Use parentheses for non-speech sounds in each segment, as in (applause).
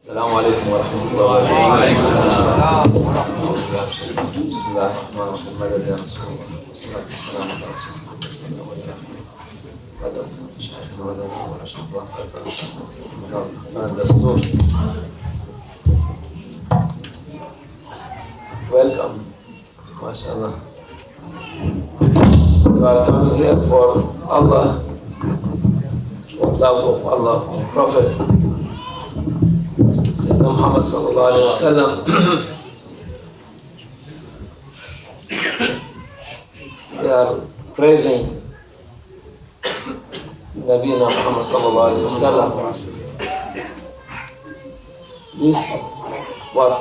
السلام عليكم ورحمة الله وبركاته. وعليكم السلام. من الشيطان الرجيم. بسم الله الرحمن الرحيم مدد يا رسول الله والصلاة والسلام على رسول الله الله عليه وسلم. مدد شيخ مدد ورشد الله كان دستور Welcome. MashaAllah. You are coming here for Allah, for love of Allah, Prophet. Sayyidina Muhammad sallallahu alayhi wa sallam. (coughs) they are praising Nabina Muhammad alayhi wa sallam. This what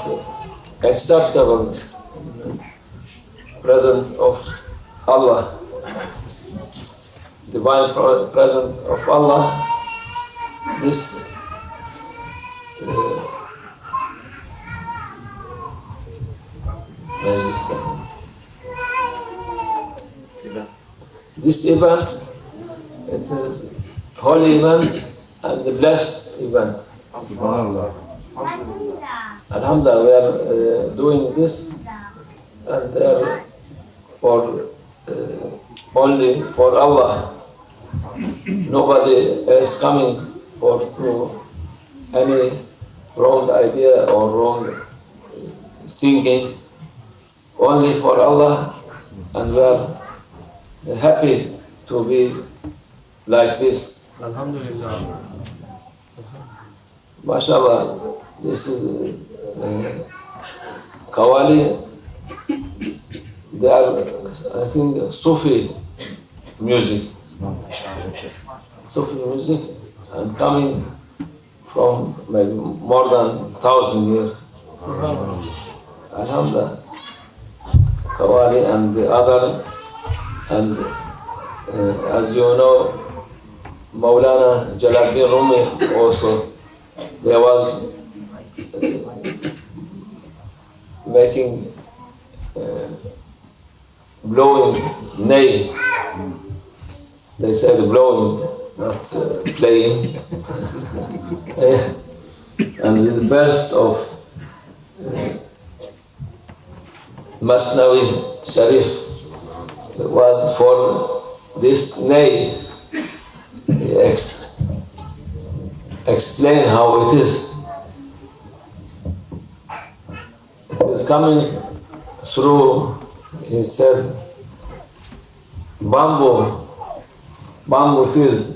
acceptable present of Allah, divine present of Allah. This the- This event, it is holy event and the blessed event. Alhamdulillah, Alhamdulillah, we are uh, doing this and are for uh, only for Allah. Nobody is coming for through any wrong idea or wrong thinking. Only for Allah, and we are happy to be like this. Alhamdulillah. MashaAllah, this is uh, Kawali. They are, I think, Sufi music. Sufi music, and coming from maybe more than thousand years. Alhamdulillah. Kawali and the other, and uh, as you know, Maulana Jalaluddin Rumi also, there was uh, making uh, blowing nay. They said blowing, not uh, playing. (laughs) And the burst of uh, Masnawi Sharif was for this nay. Ex- explain how it is. It is coming through, he said, bamboo, bamboo field.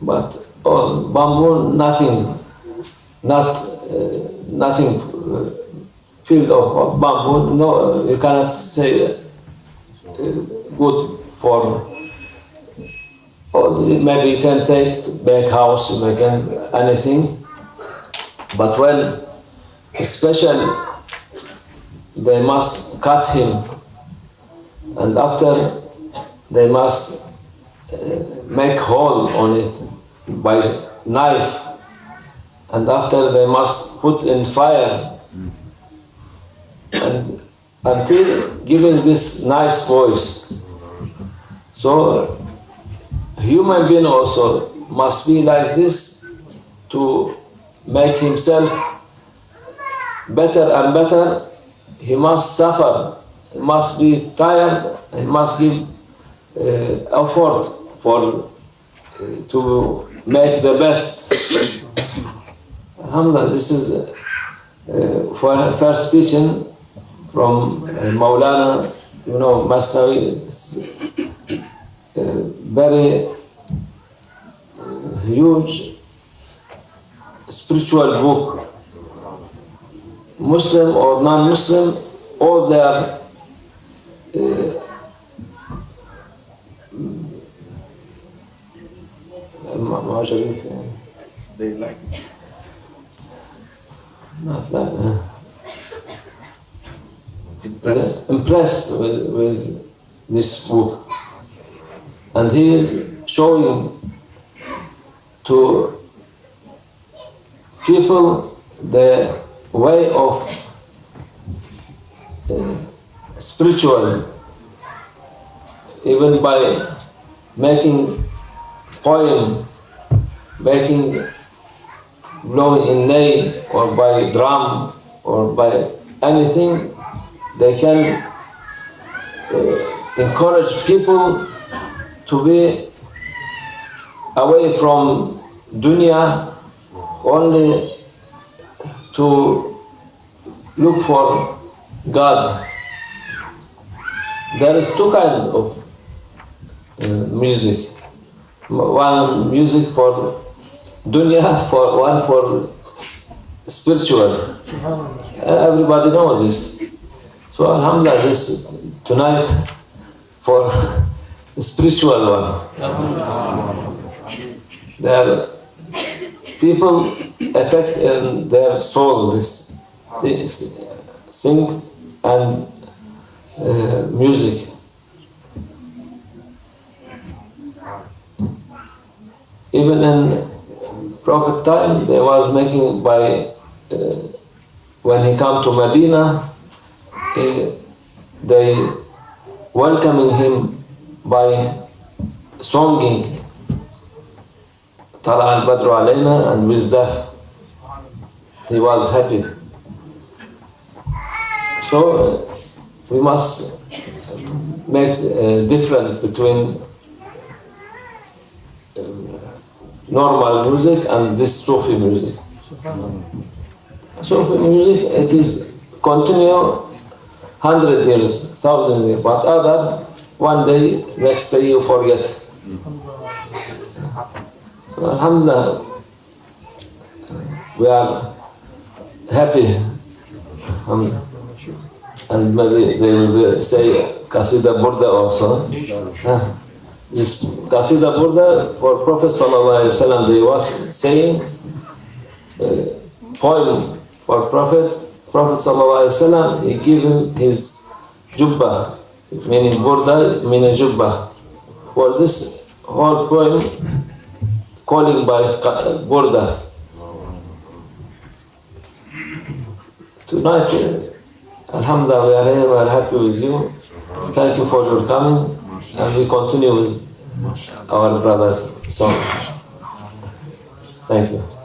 But oh, bamboo, nothing, not uh, nothing uh, field of, bamboo. No, you cannot say good for. Or maybe you can take make house, you make an- anything. But when, especially, they must cut him, and after they must uh, make hole on it by knife, and after they must put in fire, until giving this nice voice. So human being also must be like this to make himself better and better. He must suffer. He must be tired. He must give uh, effort for uh, to make the best. Alhamdulillah, this is uh, for first teaching from uh, Maulana, you know, Master, uh, very uh, huge spiritual book. Muslim or non-Muslim, all their uh, they like not that. Uh, impressed. impressed with, with this book. And he is showing to people the way of uh, spiritual, even by making poem, making blowing in ney or by drum or by anything, they can uh, encourage people to be away from dunya only to look for God. There is two kinds of uh, music. One music for dunya, (laughs) for one for spiritual. Everybody knows this. So Alhamdulillah, this tonight for the spiritual one. There people affect in their soul this, sing and uh, music. Even in Prophet time, they was making by uh, when he come to Medina, uh, they welcoming him by songing Tala al Badru alayna and with that he was happy. So uh, we must make a difference between uh, normal music and this Sufi music. Sufi music, it is continue hundred years, thousand years, but other one day, next day you forget. So, Alhamdulillah, we are happy. Alhamdulillah. And maybe they will say Qasida Burda also. Huh? This Qasida Burda for Prophet Sallallahu they was saying uh, poem for Prophet. Prophet Wasallam, he gave him his jubba, meaning Burda, meaning jubba. For this whole poem, calling by Burda. Tonight, Alhamdulillah, we are here, we are happy with you. Thank you for your coming, and we continue with our brothers' songs. Thank you.